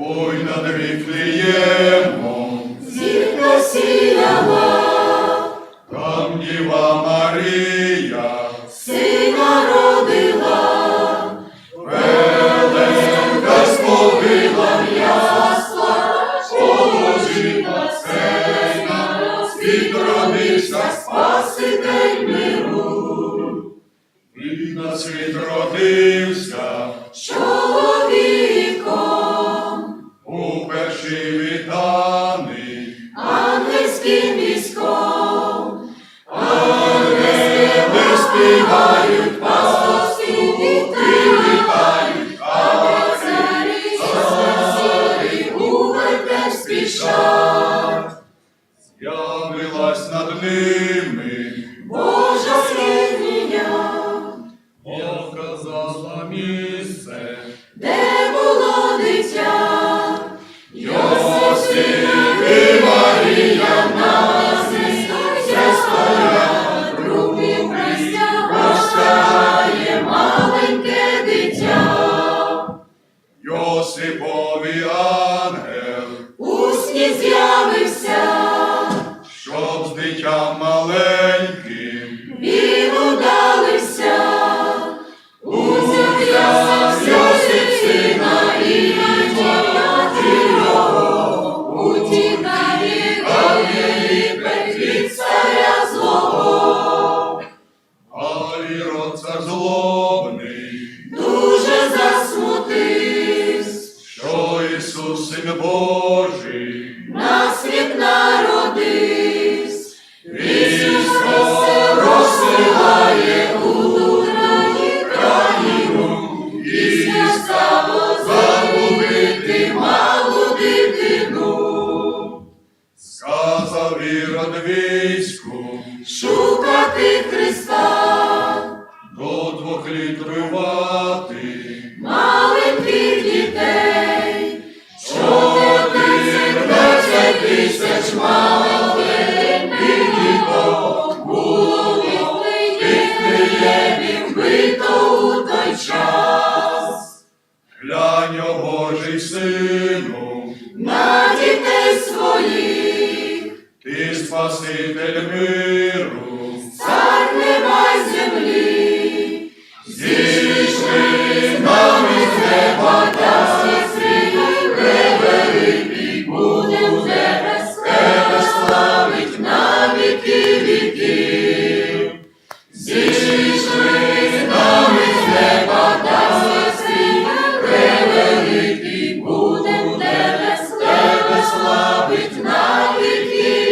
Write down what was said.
Ой, над Віфлеємом, Зірка сіяла, там Діва Марія, сина родила, Веленка сповила ясла, положила сцена, світ родився, Спаситель миру, і на світ родився, чоловіком, у перший вітаний, ангельським військом, не співають пастухи вітають, а царі зорі у вертеп спішать. Явилась над ними, місце, де було дитя, Йосип і Марія нас стояла, руки простягає маленьке дитя, Йосипові ангел, у сні з'явився, щоб з дитям маленьким, син Божий, на світ народився, військо розсилає у краї країну, і стало загубити малу дитину, сказав Ірод війську, шукати Христа, до двох літ тривати, тисяч маленьких діток було Вифлеємі вбито у той час. глянь, о Божий сину, На дітей своїх, ти спаситель миру,